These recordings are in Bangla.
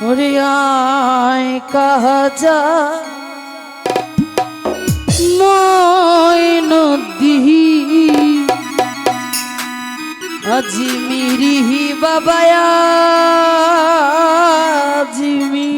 হরিয়ায় কাহাজা মই নদী। আজি মিরিহি বাবায়া জিমি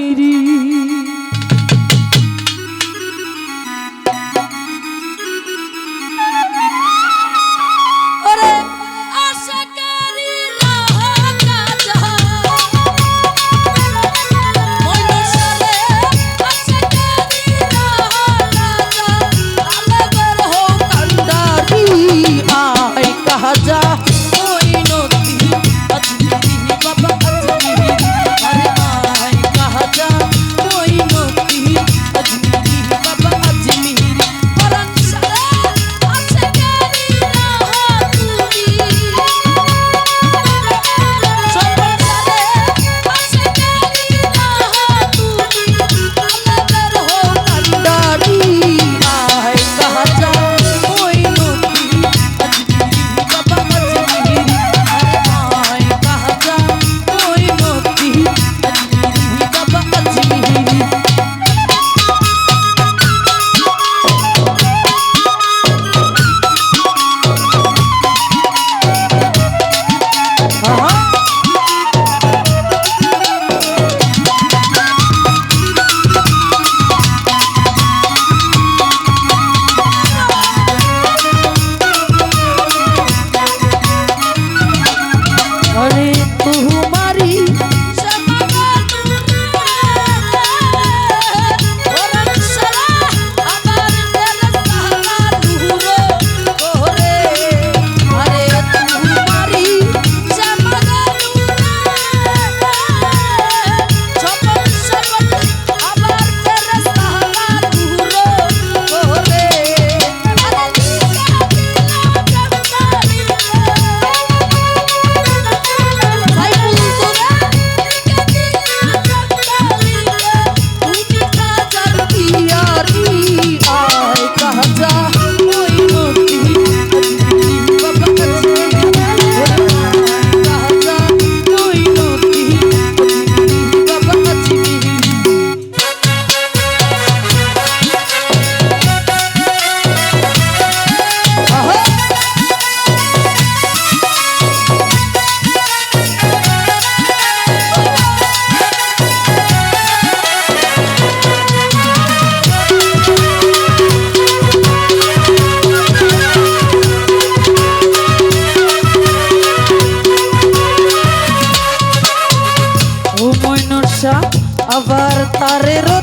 carrero